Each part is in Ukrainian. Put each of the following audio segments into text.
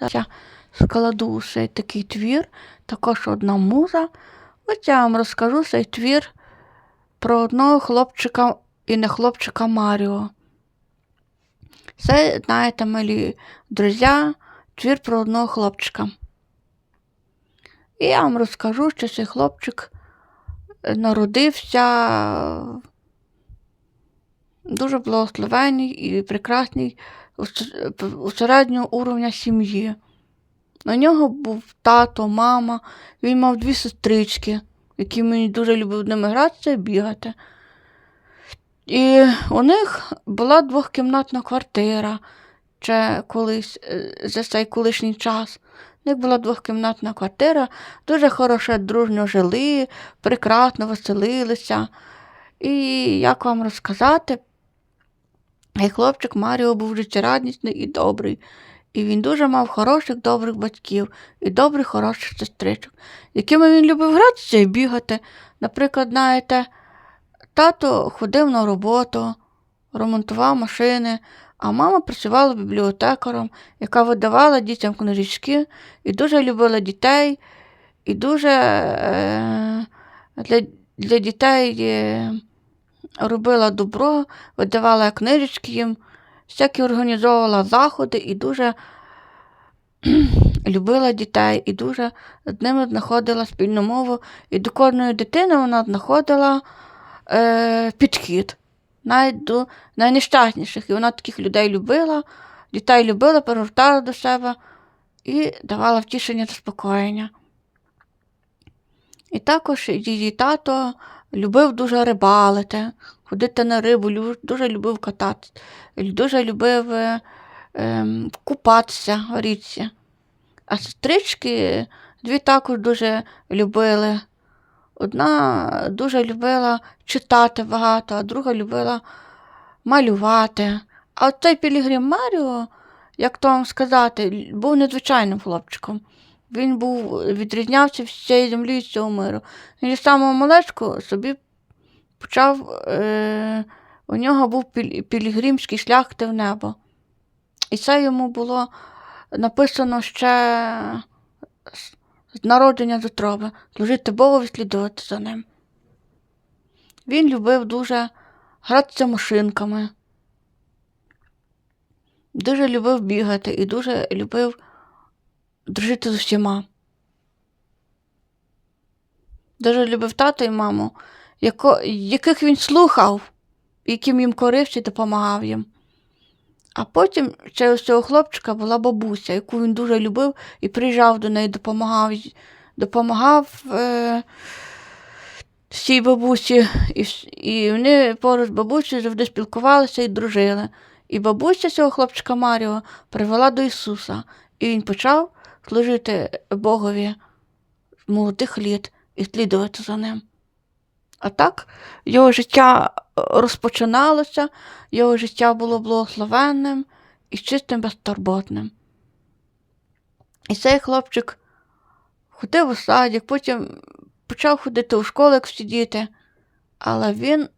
Я складу цей такий твір, також одна муза. Ось я вам розкажу цей твір про одного хлопчика і не хлопчика Маріо. Це, знаєте, милі друзі, твір про одного хлопчика. І я вам розкажу, що цей хлопчик народився дуже благословенній і у середнього уровня сім'ї. На нього був тато, мама, він мав дві сестрички, які мені дуже любив ними гратися і бігати. І у них була двохкімнатна квартира ще колись е, за цей колишній час. У них була двохкімнатна квартира, дуже хороше, дружньо жили, прекрасно веселилися. І як вам розказати, і хлопчик Маріо був життєрадісний і добрий. І він дуже мав хороших, добрих батьків і добрих, хороших сестричок, якими він любив гратися і бігати. Наприклад, знаєте, тато ходив на роботу, ремонтував машини, а мама працювала бібліотекаром, яка видавала дітям книжечки і дуже любила дітей, і дуже е, для, для дітей е, робила добро, видавала книжечки їм, всякі організовувала заходи і дуже любила дітей, і дуже з ними знаходила спільну мову. І до кожної дитини вона знаходила е, підхід, навіть до найнещасніших. І вона таких людей любила, дітей любила, привертала до себе і давала втішення заспокоєння. І також її тато любив дуже рибалити, ходити на рибу, дуже любив кататися, дуже любив е, ем, купатися в річці. А сестрички дві також дуже любили. Одна дуже любила читати багато, а друга любила малювати. А от цей Пілігрім Маріо, як то вам сказати, був незвичайним хлопчиком. Він був, відрізнявся з цієї землі з цього миру. Він з самого малечку собі почав, е, у нього був пілігримський шлях в небо. І це йому було написано ще з- народження з утроби, служити Богу і слідувати за ним. Він любив дуже гратися машинками, дуже любив бігати і дуже любив дружити з усіма. Дуже любив тата і маму, яко, яких він слухав, яким їм корився і допомагав їм. А потім ще у цього хлопчика була бабуся, яку він дуже любив і приїжджав до неї, допомагав, допомагав е, цій бабусі. І, і вони поруч з бабусею завжди спілкувалися і дружили. І бабуся цього хлопчика Маріо привела до Ісуса, і він почав служити Богові молодих літ і слідувати за ним. А так його життя е, розпочиналося, його життя було благословенним і чистим безтурботним. І цей хлопчик ходив у садик, потім почав ходити у школу, як всі діти, але він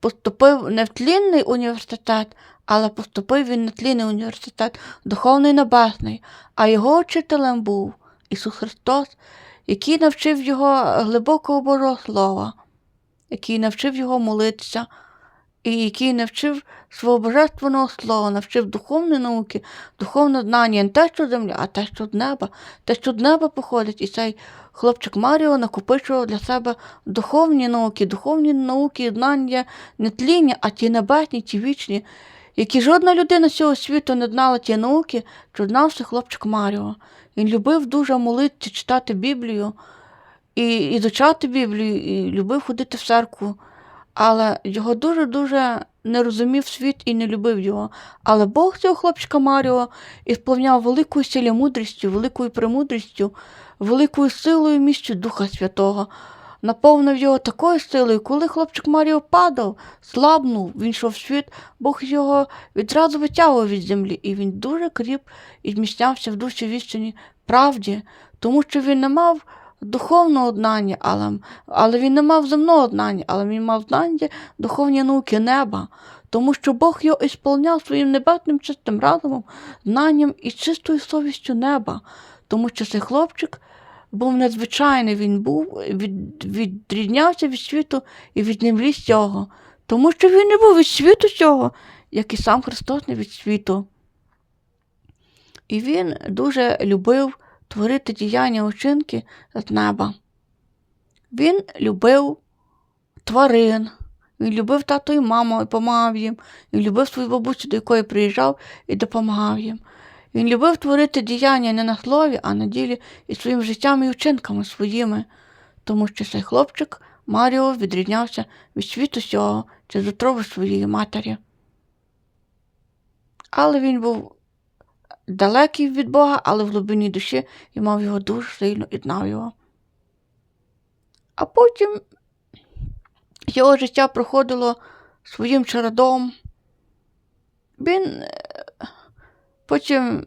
поступив не в тлінний університет, але поступив він на тлінний університет, духовний небесний, а його вчителем був Ісус Христос, який навчив його глибокого Божого Слова, який навчив його молитися, і який навчив свого божественного слова, навчив духовної науки, духовне знання, не те, що з землі, а те, що з неба, те, що з неба походить. І цей хлопчик Маріо накопичував для себе духовні науки, духовні науки знання не тління, а ті небесні, ті вічні, які жодна людина цього світу не знала ті науки, що знав цей хлопчик Маріо. Він любив дуже молитися, читати Біблію і ізучати Біблію, і любив ходити в церкву. Але його дуже-дуже не розумів світ і не любив його. Але Бог цього хлопчика Маріо ісповняв великою силі мудрістю, великою премудрістю, великою силою і міщю Духа Святого. Наповнив його такою силою, коли хлопчик Маріо падав, слабнув, він йшов в світ, Бог його відразу витягував від землі, і він дуже кріп і зміцнявся в душі віщені правді, тому що він не мав духовного знання, але, але він не мав земного знання, але він мав знання духовні науки неба. тому що Бог його ісполняв своїм небесним чистим разумом, знанням і чистою совістю неба, тому що цей хлопчик був надзвичайний, він був, від, відрізнявся від світу і від землі цього, тому що він не був від світу цього, як і сам Христос не від світу. І він дуже любив творити діяння учинки з неба. Він любив тварин, він любив тату і маму і допомагав їм, він любив свою бабусю, до якої приїжджав і допомагав їм. Він любив творити діяння не на слові, а на ділі і своїм життям і вчинками своїми, тому що цей хлопчик Маріо відрізнявся від світу сього через утроби своєї матері. Але він був далекий від Бога, але в глибині душі і мав його дуже сильно і знав його. А потім його життя проходило своїм чередом. Він потім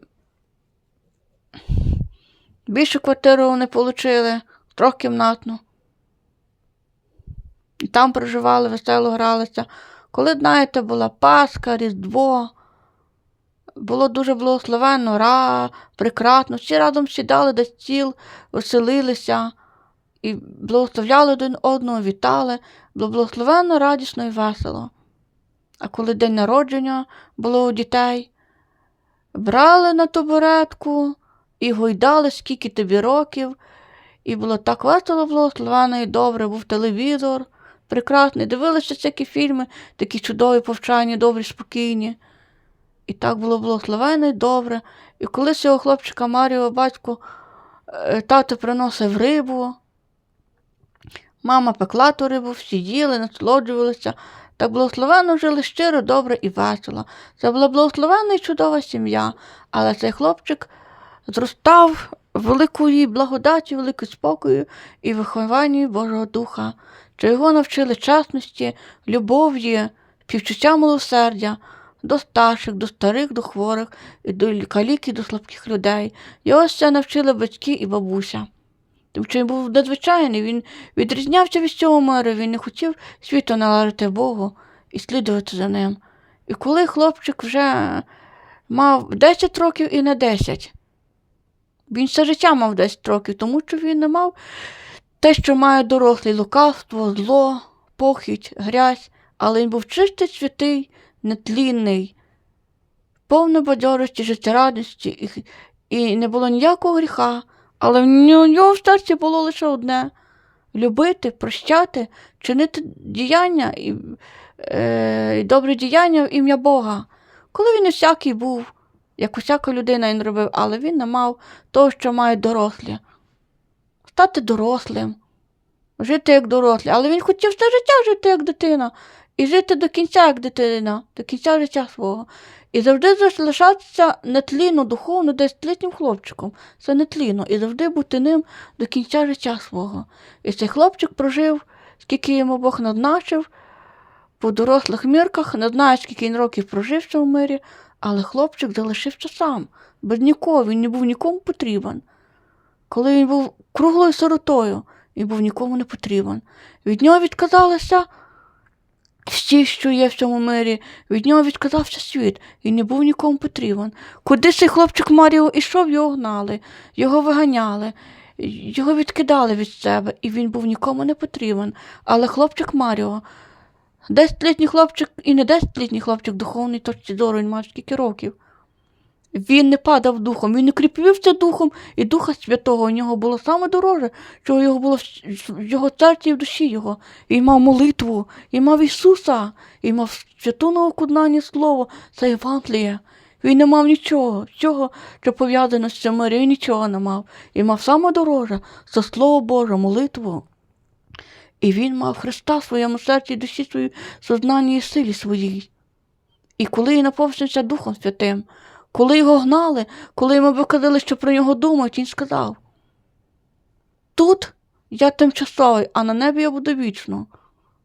більшу квартиру вони отримали, трьохкімнатну. І там проживали, весело гралися. Коли, знаєте, була Пасха, Різдво, було дуже благословенно, ра, прекрасно. Всі разом сідали до стіл, веселилися і благословляли один одного, вітали. Було благословенно, радісно і весело. А коли день народження було у дітей, брали на табуретку і гойдали, скільки тобі років, і було так весело, благословенно і добре, був телевізор прекрасний, дивилися всякі фільми, такі чудові, повчальні, добрі, спокійні. І так було благословенно і добре. І коли цього хлопчика Маріо батько е, тато приносив рибу, мама пекла ту рибу, всі їли, насолоджувалися. Так благословенно жили щиро, добре і весело. Це була благословенна і чудова сім'я, але цей хлопчик зростав великої благодаті, великою спокою і вихованню Божого Духа, що його навчили чесності, любов'ї, співчуття милосердя до старших, до старих, до хворих, і до калік, до слабких людей. Його все навчили батьки і бабуся. Що він був надзвичайний, він відрізнявся від цього миру, він не хотів світу належати Богу і слідувати за ним. І коли хлопчик вже мав 10 років і не 10, він все життя мав 10 років, тому що він не мав те, що має дорослий лукавство, зло, похідь, грязь, але він був чистий, святий, нетлінний, повний бадьорості, життєрадості, і, і не було ніякого гріха, але в нього в серці було лише одне любити, прощати, чинити діяння і, е, і добре діяння в ім'я Бога. Коли він не всякий був, як усяка людина він робив, але він не мав того, що мають дорослі. Стати дорослим, жити як дорослі. Але він хотів все життя жити як дитина, і жити до кінця як дитина, до кінця життя свого. І завжди залишатися нетлінно, духовно, десятилітнім хлопчиком. Це нетлінно. І завжди бути ним до кінця життя свого. І цей хлопчик прожив, скільки йому Бог назначив, по дорослих мірках, не знаю, скільки він років прожив цьому мирі, але хлопчик залишився сам, без нікого, він не був нікому потрібен. Коли він був круглою сиротою, він був нікому не потрібен. Від нього відказалися всі, що є в цьому мирі, від нього відказався світ і не був нікому потрібен. Куди цей хлопчик Маріо ішов, його гнали, його виганяли, його відкидали від себе, і він був нікому не потрібен. Але хлопчик Маріо, десятилітній хлопчик і не десятилітній хлопчик, духовний точці зору, він мав скільки років. Він не падав духом, він не кріпився духом, і Духа Святого у нього було саме дороже, що його було в його серці і в душі його. Він мав молитву, і мав Ісуса, і мав святу наукуднання Слово, це Євангеліє. Він не мав нічого, цього, що пов'язано з цим він нічого не мав. І мав саме дороже це Слово Боже, молитву. І він мав Христа в своєму серці душі своїй сознанні і силі своїй. І коли він наповнився Духом Святим, коли його гнали, коли йому виказали, що про нього думають, він сказав: Тут я тимчасовий, а на небі я буду вічно.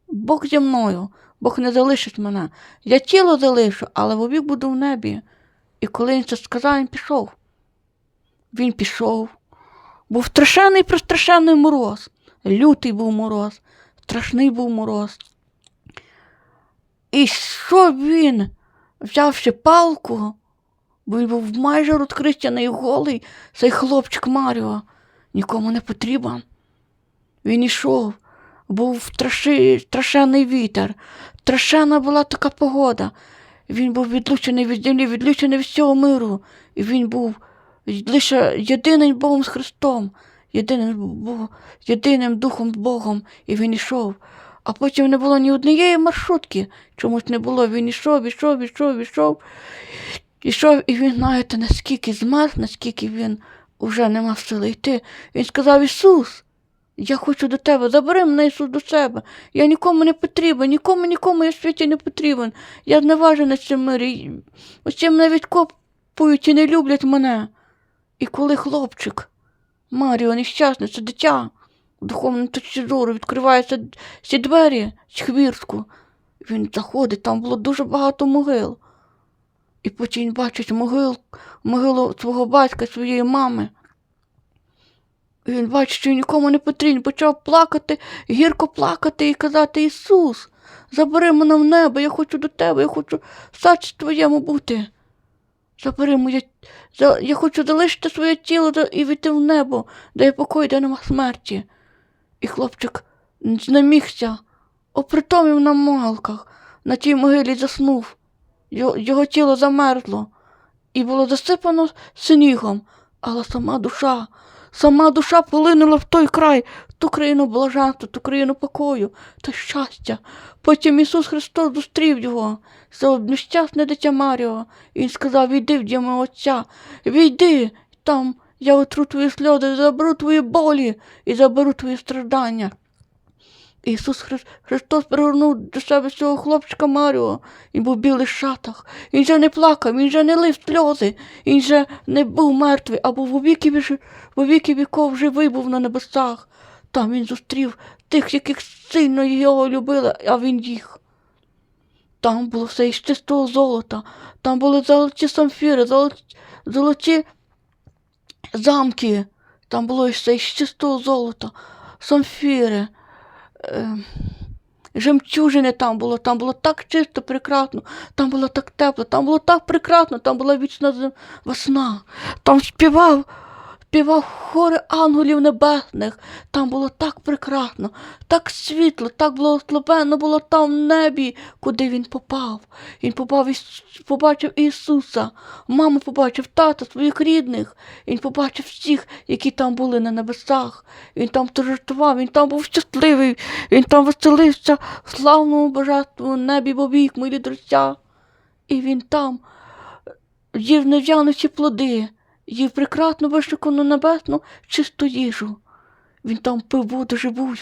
Бог зі мною, Бог не залишить мене. Я тіло залишу, але вовік буду в небі. І коли він це сказав, він пішов. Він пішов. Був страшенний пристрашений мороз. Лютий був мороз, страшний був мороз. І що він, взявши палку, бо він був майже розкричений голий, цей хлопчик Маріо, нікому не потрібен. Він ішов, був страшенний вітер, страшенна була така погода. Він був відлучений від землі, відлучений від всього миру. І він був лише єдиним Богом з Христом, єдиним, єдиним Духом Богом, і він ішов. А потім не було ні однієї маршрутки. Чомусь не було. Він ішов, ішов, ішов, ішов. Ішов, і він, знаєте, наскільки змерз, наскільки він уже не мав сили йти. Він сказав: Ісус, я хочу до тебе, забери мене Ісус до себе. Я нікому не потрібен, нікому, нікому я в світі не потрібен. Я зневажений цим мирі. Ось мене відкопують і не люблять мене. І коли хлопчик, Маріо, нещасний, це дитя, в духовному точці зору відкриваються ці двері з хвіртку, він заходить, там було дуже багато могил. І потім бачить могил, могилу свого батька, своєї мами. І він бачить, що нікому не потрібен, почав плакати, гірко плакати і казати: Ісус, забери мене в небо, я хочу до тебе, я хочу в серці твоєму бути. Забери моє, я хочу залишити своє тіло і війти в небо, де є покой, де нема смерті. І хлопчик знемігся, опритомів на малках, на тій могилі заснув. Його, тіло замерзло. І було засипано снігом, але сама душа, сама душа полинула в той край, в ту країну блаженства, ту країну покою та щастя. Потім Ісус Христос зустрів його, це нещасне дитя Маріо, і Він сказав: Війди в дім Отця, війди, там я отру твої сльози, заберу твої болі і заберу твої страждання. Ісус Хри- Христос пригорнув до себе цього хлопчика Маріо. Він був в білих шатах. Він же не плакав, він же не лив сльози, він же не був мертвий, а був у віки, віж- у віки віков живий був на небесах. Там він зустрів тих, яких сильно його любили, а він їх. Там було все із чистого золота, там були золоті самфіри, золоті, золоті замки, там було все із чистого золота, самфіри е, жемчужини там було, там було так чисто, прекрасно, там було так тепло, там було так прекрасно, там була вічна весна, там співав, співав хори ангелів небесних, там було так прекрасно, так світло, так благословенно було там в небі, куди він попав. Він попав із, побачив Ісуса, маму побачив тата, своїх рідних, він побачив всіх, які там були на небесах. Він там торжествував, він там був щасливий, він там веселився в славному божественному небі бобік, мої друзі. І він там їв нев'яночі плоди, їв прекрасну вишикану небесну чисту їжу. Він там пив воду живую,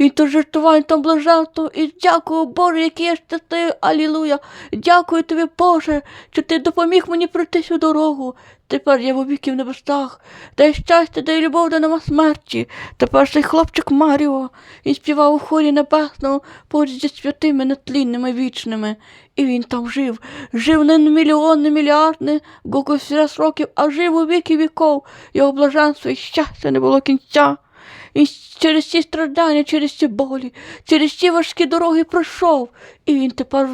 він то жартував, там блаженство, і дякую, Боже, який я щастив, алілуя. Дякую тобі, Боже, що ти допоміг мені пройти цю дорогу. Тепер я в обіки в небесах, дай щастя, дай любов, де нема смерті. Тепер цей хлопчик Маріо, він співав у хорі небесному поруч зі святими нетлінними вічними. І він там жив, жив не мільйон, не мільярд, не раз років, а жив у віки віков. Його блаженство і щастя не було кінця. І через ці страждання, через ці болі, через ці важкі дороги пройшов. І він тепер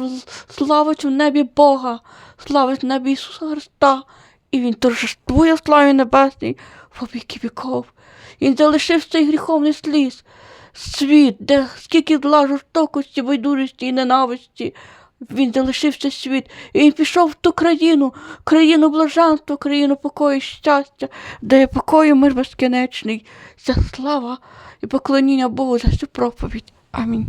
славить в небі Бога, славить в небі Ісуса Христа. І він торжествує славі небесній в віки віков. Він залишив цей гріховний сліз, світ, де скільки зла жорстокості, байдужості і ненависті. Він залишив цей світ, і він пішов в ту країну, країну блаженства, країну покою і щастя, де є покою мир безкінечний. Ця слава і поклоніння Богу за цю проповідь. Амінь.